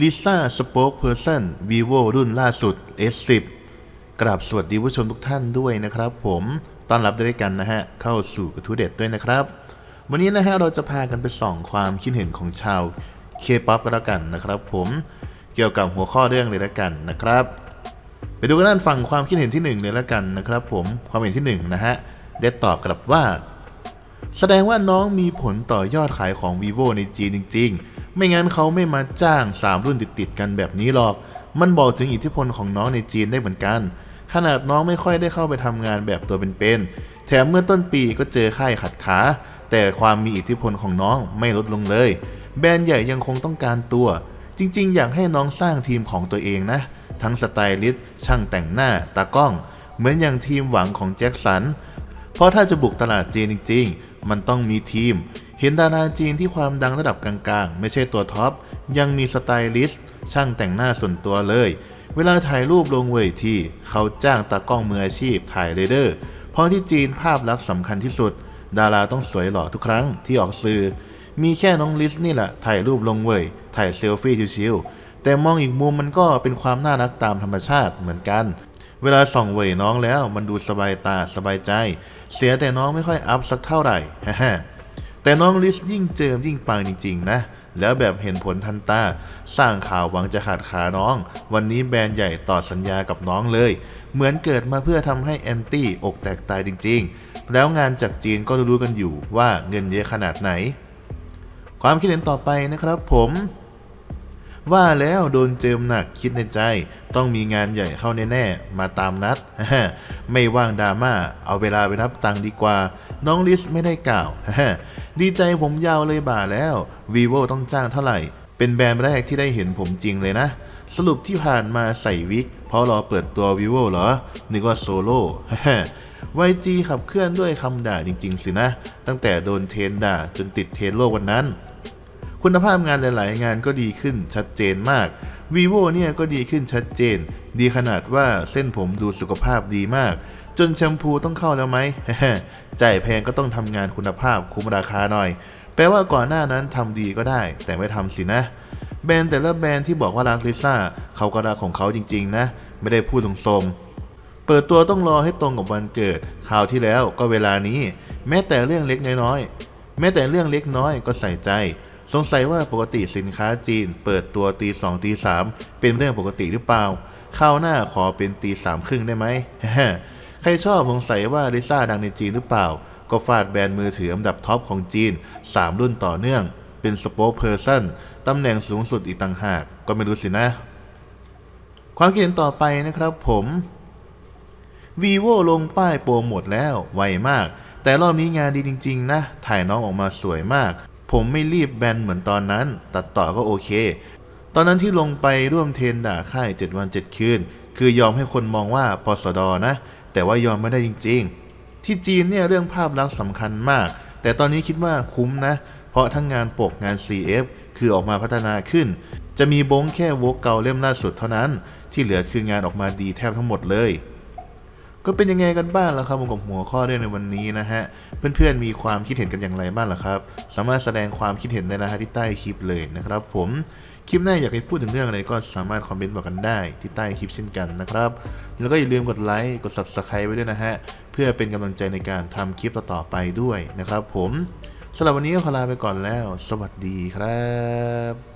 ลิซ่าสป็อคเพอร์ซัน vivo รุ่นล่าสุด S10 กราบสวัสดีผู้ชมทุกท่านด้วยนะครับ ผมต้อนรับด้วยกันนะฮะ เข้าสู่กระทู้เด็ดด้วยนะครับ วันนี้นะฮะเราจะพากันไปส่องความคิดเห็นของชาวเคป๊อปกันแล้วกันนะครับ ผมเกี่ยวกับหัวข้อเรื่องเลยแล้วกันนะครับ ไปดูกันด้านฝั่งความคิดเห็นที่หนึ่งเลยแล้วกันนะครับ ผมความเห็นที่หนึ่งนะฮะได้ตอบกลับว่า แสดงว่าน้องมีผลต่อยอดขายของ vivo ในจีนจริง ๆ ไม่งั้นเขาไม่มาจ้าง 3 รุ่นติดๆกันแบบนี้หรอก มันบอกถึงอิทธิพลของน้องในจีนได้เหมือนกัน ขนาดน้องไม่ค่อยได้เข้าไปทำงานแบบตัวเป็นๆ แถมเมื่อต้นปีก็เจอค่ายขัดขา แต่ความมีอิทธิพลของน้องไม่ลดลงเลย แบรนด์ใหญ่ยังคงต้องการตัว จริง ๆ อยากให้น้องสร้างทีมของตัวเองนะ ทั้งสไตลิสต์ ช่างแต่งหน้า ตากล้อง เหมือนอย่างทีมหวังของแจ็คสัน เพราะถ้าจะบุกตลาดจีนจริง ๆ มันต้องมีทีม เห็นดาราจีนที่ความดังระดับกลางๆ ไม่ใช่ตัวท็อป ยังมีสไตลิสต์ช่างแต่งหน้าส่วนตัวเลย เวลาถ่ายรูปลงเวทีเขาจ้างตากล้องมืออาชีพถ่ายเรเดอร์ เพราะที่จีนภาพลักษณ์สำคัญที่สุด ดาราต้องสวยหล่อทุกครั้งที่ออกสื่อ มีแค่น้องลิสนี่แหละถ่ายรูปลงเวยถ่ายเซลฟี่ชิวๆแต่มองอีกมุมมันก็เป็นความน่ารักตามธรรมชาติเหมือนกันเวลาส่องเวยน้องแล้วมันดูสบายตาสบายใจ เสียแต่น้องไม่ค่อยอัพสักเท่าไหร่ฮ่า แต่น้องลิสยิ่งเจิมยิ่งปังจริง ๆ นะ แล้วแบบเห็นผลทันตา สร้างข่าวหวังจะขาดขาน้อง วันนี้แบรนด์ใหญ่ต่อสัญญากับน้องเลย เหมือนเกิดมาเพื่อทำให้แอนตี้อกแตกตายจริง ๆ แล้วงานจากจีนก็รู้ๆกันอยู่ว่าเงินเยอะขนาดไหน ความคิดเห็นต่อไปนะครับผม ว่าแล้วโดนเจิมหนักคิดในใจ ต้องมีงานใหญ่เข้าแน่ๆ มาตามนัด ไม่ว่างดราม่า เอาเวลาไปนับตังค์ดีกว่า น้องลิสไม่ได้กล่าว ดีใจผมยาวเลยบ่าแล้ว vivo ต้องจ้างเท่าไหร่ เป็นแบรนด์แรกที่ได้เห็นผมจริงเลยนะ สรุปที่ผ่านมาใส่วิก เพราะรอเปิดตัว vivo เหรอ นึกว่าโซโล่ไวจีขับเคลื่อนด้วยคำด่าจริงๆสินะ ตั้งแต่โดนเทนด่าจนติดเทนโลกวันนั้น คุณภาพงานหลาย ๆ งานก็ดีขึ้นชัดเจนมาก vivo เนี่ยก็ดีขึ้นชัดเจน ดีขนาดว่าเส้นผมดูสุขภาพดีมาก จนแชมพูต้องเข้าแล้วไหมจ่ายแพงก็ต้องทำงานคุณภาพคุ้มราคาหน่อย แปลว่าก่อนหน้านั้นทำดีก็ได้ แต่ไม่ทำสินะ แบรนด์แต่ละแบรนด์ที่บอกว่ารักลิซ่าเขาก็รักของเขาจริง ๆ นะ ไม่ได้พูดตรงๆเปิดตัวต้องรอให้ตรงกับวันเกิดคราวที่แล้วก็เวลานี้ แม้แต่เรื่องเล็กน้อย แม้แต่เรื่องเล็กน้อยก็ใส่ใจ สงสัยว่าปกติสินค้าจีนเปิดตัวตีสองตีสามเป็นเรื่องปกติหรือเปล่าคราวหน้าขอเป็นตีสามครึ่งได้ไหม ใครชอบสงสัยว่าลิซ่าดังในจีนหรือเปล่า ก็ฟาดแบรนด์มือถืออันดับท็อปของจีน 3 รุ่นต่อเนื่อง เป็นสปอคเพอร์ซันตำแหน่งสูงสุดอีกต่างหาก ก็ไม่รู้สินะ ความคิดเห็นต่อไปนะครับผม vivo ลงป้ายโปรโมทแล้ว ไวมาก แต่รอบนี้งานดีจริง ๆ นะ ถ่ายน้องออกมาสวยมาก ผมไม่รีบแบนเหมือนตอนนั้น ตัดต่อก็โอเค ตอนนั้นที่ลงไปร่วมเทนด่าค่าย 7 วัน 7 คืน คือยอมให้คนมองว่าปสดนะ แต่ว่ายอมไม่ได้จริง ๆ ที่จีนเนี่ยเรื่องภาพลักษณ์สำคัญมาก แต่ตอนนี้คิดว่าคุ้มนะ เพราะทั้งงานปกงาน CF คือออกมาพัฒนาขึ้น จะมีบงแค่วกเกาเล่มล่าสุดเท่านั้น ที่เหลือคืองานออกมาดีแทบทั้งหมดเลย ก็เป็นยังไงกันบ้างล่ะครับผมกับหัวข้อเรื่องในวันนี้นะฮะ เพื่อนๆมีความคิดเห็นกันอย่างไรบ้างล่ะครับ สามารถแสดงความคิดเห็นได้นะฮะที่ใต้คลิปเลยนะครับ ผมคลิปหน้าอยากให้พูดถึงเรื่องอะไรก็สามารถคอมเมนต์บอกกันได้ที่ใต้คลิปเช่นกันนะครับ แล้วก็อย่าลืมกดไลค์กด subscribe ไว้ด้วยนะฮะ เพื่อเป็นกำลังใจในการทำคลิปต่อๆไปด้วยนะครับ ผมสำหรับวันนี้ขอลาไปก่อนแล้ว สวัสดีครับ